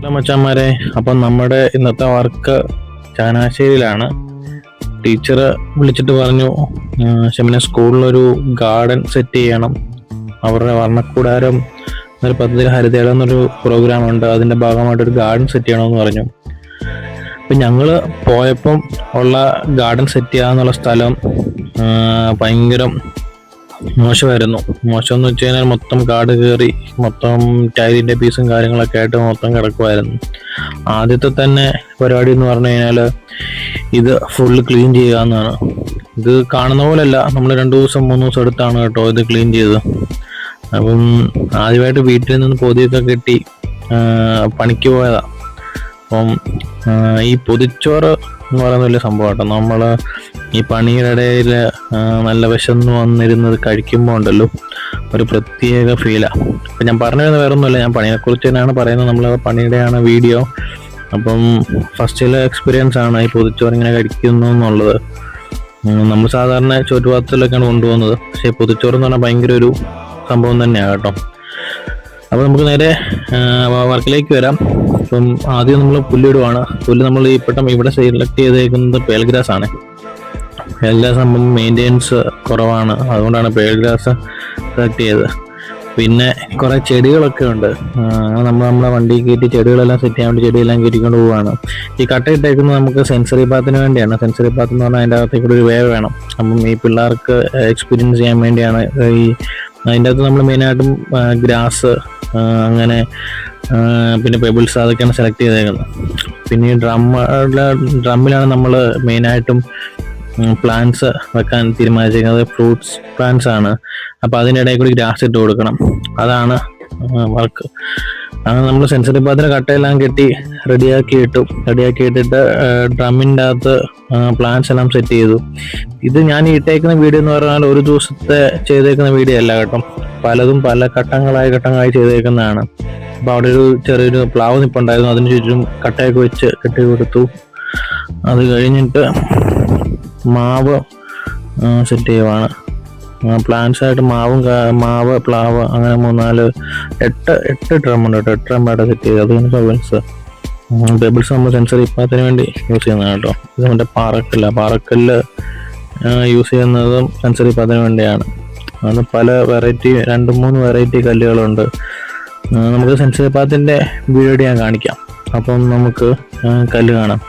Hello മച്ചാന്മാരെ അപ്പം നമ്മുടെ ഇന്നത്തെ വർക്ക് ചാനാശ്ശേരിയിലാണ് ടീച്ചർ വിളിച്ചിട്ട് പറഞ്ഞു ശമിനെ സ്കൂളിലൊരു ഗാർഡൻ സെറ്റ് ചെയ്യണം. അവരുടെ വർണക്കൂടാരം എന്നൊരു പദ്ധതി ഹരിതേളം എന്നൊരു പ്രോഗ്രാം ഉണ്ട്. അതിന്റെ ഭാഗമായിട്ടൊരു ഗാർഡൻ സെറ്റ് ചെയ്യണമെന്ന് പറഞ്ഞു. അപ്പം ഞങ്ങൾ പോയപ്പം ഉള്ള ഗാർഡൻ സെറ്റ് ചെയ്യാന്നുള്ള സ്ഥലം ഭയങ്കര മോശമായിരുന്നു. മോശം എന്ന് വെച്ച് കഴിഞ്ഞാൽ മൊത്തം കാട് കയറി മൊത്തം ടൈലിന്റെ പീസും കാര്യങ്ങളൊക്കെ ആയിട്ട് മൊത്തം കിടക്കുമായിരുന്നു ആദ്യത്തെ തന്നെ പരിപാടി എന്ന് പറഞ്ഞു കഴിഞ്ഞാൽ ഇത് ഫുള്ള് ക്ലീൻ ചെയ്യുക എന്നാണ്. ഇത് കാണുന്ന പോലെയല്ല. നമ്മൾ രണ്ടു ദിവസം മൂന്ന് ദിവസം എടുത്താണ് കേട്ടോ ഇത് ക്ലീൻ ചെയ്തത്. അപ്പം ആദ്യമായിട്ട് വീട്ടിൽ നിന്ന് പൊതിയൊക്കെ കെട്ടി പണിക്ക് പോയതാ. അപ്പം ഈ പൊതിച്ചോറ് എന്ന് പറയുന്ന വലിയ കേട്ടോ. നമ്മൾ ഈ പണിയുടെ ഇടയിൽ നല്ല വിശന്ന് വന്നിരുന്നത് കഴിക്കുമ്പോൾ ഉണ്ടല്ലോ ഒരു പ്രത്യേക ഫീലാണ് അപ്പം ഞാൻ പറഞ്ഞു വരുന്നത് വേറൊന്നുമില്ല ഞാൻ പണിയെക്കുറിച്ച് തന്നെയാണ് പറയുന്നത്. നമ്മൾ പണിയുടെയാണ് വീഡിയോ അപ്പം ഫസ്റ്റിലെ എക്സ്പീരിയൻസ് ആണ് ഈ പൊതിച്ചോറ് ഇങ്ങനെ കഴിക്കുന്നു എന്നുള്ളത്. നമ്മൾ സാധാരണ ചുറ്റുപാത്രത്തിലൊക്കെയാണ് കൊണ്ടുപോകുന്നത്. പക്ഷേ പൊതിച്ചോറ് എന്ന് പറഞ്ഞാൽ ഭയങ്കര ഒരു സംഭവം തന്നെയാണ് കേട്ടോ. അപ്പോൾ നമുക്ക് നേരെ വർക്കിലേക്ക് വരാം. അപ്പം ആദ്യം നമ്മൾ പുല്ലിടുവാണ്. പുല്ല് നമ്മൾ പെട്ടെന്ന് ഇവിടെ സെലക്ട് ചെയ്തേക്കുന്നത് പേൽഗ്രാസ് ആണ് പേൽഗ്രാസ് സംഭവം മെയിന്റെനൻസ് കുറവാണ്. അതുകൊണ്ടാണ് പേൽഗ്രാസ് സെലക്ട് ചെയ്തത്. പിന്നെ കുറേ ചെടികളൊക്കെ ഉണ്ട്. നമ്മൾ നമ്മുടെ വണ്ടി കയറ്റി ചെടികളെല്ലാം സെറ്റ് ചെയ്യാൻ വേണ്ടി ചെടിയെല്ലാം കയറ്റിക്കൊണ്ട് പോവുകയാണ് ഈ കട്ട ഇട്ടേക്കുന്നത് നമുക്ക് സെൻസറി പാത്തിന് വേണ്ടിയാണ്. സെൻസറി പാത്ത് എന്ന് പറഞ്ഞാൽ അതിന്റെ അകത്തേക്കൂടെ ഒരു വേ വേണം. അപ്പം ഈ പിള്ളേർക്ക് എക്സ്പീരിയൻസ് ചെയ്യാൻ വേണ്ടിയാണ് ഈ അതിന്റെ അകത്ത് നമ്മൾ മെയിനായിട്ടും ഗ്രാസ് അങ്ങനെ പിന്നെ പെബിൾസ് അതൊക്കെയാണ് സെലക്ട് ചെയ്തേക്കുന്നത്. പിന്നെ ഈ ഡ്രമ്മ ഡ്രമ്മിലാണ് നമ്മൾ മെയിനായിട്ടും പ്ലാന്റ്സ് വെക്കാൻ തീരുമാനിച്ചിരിക്കുന്നത് ഫ്രൂട്ട്സ് പ്ലാന്റ്സ് ആണ്. അപ്പോൾ അതിന്റെ ഇടയിൽ കൂടി ഗ്രാസ് ഇട്ട് കൊടുക്കണം. അതാണ് വർക്ക് അങ്ങനെ നമ്മൾ സെൻസറി പാത്തിന് കട്ടയെല്ലാം കെട്ടി റെഡിയാക്കി ഇട്ടു. റെഡിയാക്കി ഇട്ടിട്ട് ഡ്രമ്മിന്റെ അകത്ത് പ്ലാന്റ്സ് എല്ലാം സെറ്റ് ചെയ്തു. ഇത് ഞാൻ ഇട്ടേക്കുന്ന വീഡിയോ എന്ന് പറഞ്ഞാൽ ഒരു ദിവസത്തെ ചെയ്തേക്കുന്ന വീഡിയോ അല്ല കേട്ടോ. പലതും പല ഘട്ടങ്ങളായി ഘട്ടങ്ങളായി ചെയ്തേക്കുന്നതാണ്. അപ്പോൾ അവിടെ ഒരു ചെറിയൊരു പ്ലാവ് നിപ്പുണ്ടായിരുന്നു. അതിന് ചുറ്റും കട്ടയൊക്കെ വെച്ച് കെട്ടി കൊടുത്തു. അത് കഴിഞ്ഞിട്ട് മാവ് സെറ്റ് ചെയ്യുവാണ്. പ്ലാന്റ്സ് ആയിട്ട് മാവും മാവ് പ്ലാവ് അങ്ങനെ മൂന്നാൽ എട്ട് എട്ട് ഡ്രം ഉണ്ട് കേട്ടോ. എട്ട് ഡ്രമ്മായിട്ട് സെറ്റ് ചെയ്ത്. അതുകൊണ്ട് ബബിൾസ് ബബിൾസ് നമ്മൾ സെൻസർ ഇപ്പത്തിന് വേണ്ടി യൂസ് ചെയ്യുന്നതാണ് കേട്ടോ. ഇത് നമ്മുടെ പാറക്കല്ല. പാറക്കല്ല് യൂസ് ചെയ്യുന്നതും സെൻസർ ഇപ്പത്തിന് വേണ്ടിയാണ്. അത് പല വെറൈറ്റി രണ്ട് മൂന്ന് വെറൈറ്റി കല്ലുകളുണ്ട്. നമുക്ക് സെൻസർ പാത്തിന്റെ വീഡിയോ ഞാൻ കാണിക്കാം. അപ്പം നമുക്ക് കല്ല് കാണാം.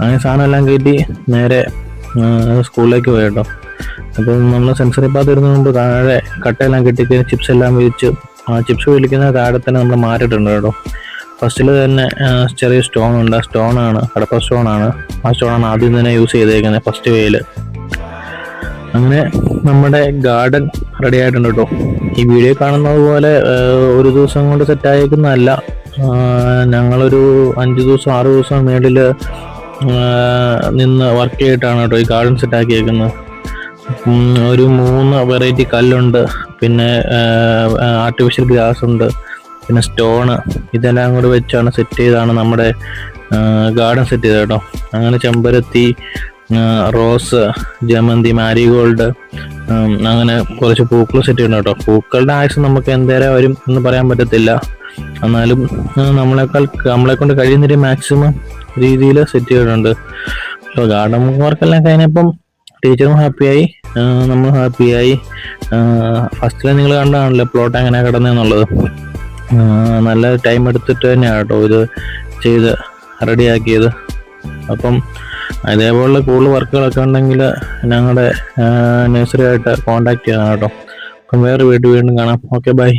അങ്ങനെ സാധനം എല്ലാം കയറ്റി നേരെ സ്കൂളിലേക്ക് പോയി അപ്പം നമ്മൾ സെൻസറി പാത്ത് ഇരുന്ന് മുമ്പ് താഴെ കട്ടയെല്ലാം കെട്ടി ചിപ്സ് എല്ലാം വിരിച്ച് ആ ചിപ്സ് വിളിക്കുന്ന താഴെ തന്നെ നമ്മൾ മാറിയിട്ടുണ്ട് കേട്ടോ. ഫസ്റ്റിൽ തന്നെ ചെറിയ സ്റ്റോൺ ഉണ്ട്. സ്റ്റോൺ ആണ് കടപ്പ സ്റ്റോൺ ആണ്. ആ സ്റ്റോൺ ആണ് ആദ്യം തന്നെ യൂസ് ചെയ്തേക്കുന്നത് ഫസ്റ്റ് വേയിൽ അങ്ങനെ നമ്മുടെ ഗാർഡൻ റെഡി ആയിട്ടുണ്ട് കേട്ടോ. ഈ വീഡിയോ കാണുന്നത് പോലെ ഒരു ദിവസം കൊണ്ട് സെറ്റ് ആയേക്കുന്നതല്ല. ആ, ഞങ്ങളൊരു അഞ്ച് ദിവസം ആറ് ദിവസം മേളിൽ നിന്ന് വർക്ക് ചെയ്തിട്ടാണ് കേട്ടോ ഈ ഗാർഡൻ സെറ്റ് ആക്കിയേക്കുന്നത്. ഒരു മൂന്ന് വെറൈറ്റി കല്ലുണ്ട് പിന്നെ ആർട്ടിഫിഷ്യൽ ഗ്രാസ് ഉണ്ട് പിന്നെ സ്റ്റോണ് ഇതെല്ലാം കൂടി വെച്ചാണ് സെറ്റ് ചെയ്താണ് നമ്മുടെ ഗാർഡൻ സെറ്റ് ചെയ്തത് കേട്ടോ. അങ്ങനെ ചെമ്പരത്തി റോസ് ജമന്തി മാരിഗോൾഡ് അങ്ങനെ കുറച്ച് പൂക്കൾ സെറ്റ് ചെയ്യണം കേട്ടോ. പൂക്കളുടെ ആയുസ് നമുക്ക് എന്തേരം വരും എന്ന് പറയാൻ പറ്റത്തില്ല. എന്നാലും നമ്മളെക്കാൾ നമ്മളെ കൊണ്ട് കഴിയുന്നൊരു മാക്സിമം രീതിയിൽ സെറ്റ് ചെയ്തിട്ടുണ്ട്. അപ്പോൾ ഗാർഡൻ വർക്കെല്ലാം കഴിഞ്ഞപ്പം ടീച്ചറും ഹാപ്പിയായി നമ്മൾ ഹാപ്പിയായി ഫസ്റ്റിൽ നിങ്ങൾ കണ്ടാണല്ലോ പ്ലോട്ട് എങ്ങനെ കിടന്നെന്നുള്ളത്. നല്ല ടൈം എടുത്തിട്ട് തന്നെയാണ് കേട്ടോ ഇത് ചെയ്ത് റെഡിയാക്കിയത്. അപ്പം അതേപോലുള്ള കൂടുതൽ വർക്കുകളൊക്കെ ഉണ്ടെങ്കിൽ ഞങ്ങളുടെ നഴ്സറി ആയിട്ട് കോണ്ടാക്ട് ചെയ്യണം കേട്ടോ അപ്പം വേറെ വീട്ടിൽ വീണ്ടും കാണാം. Okay bye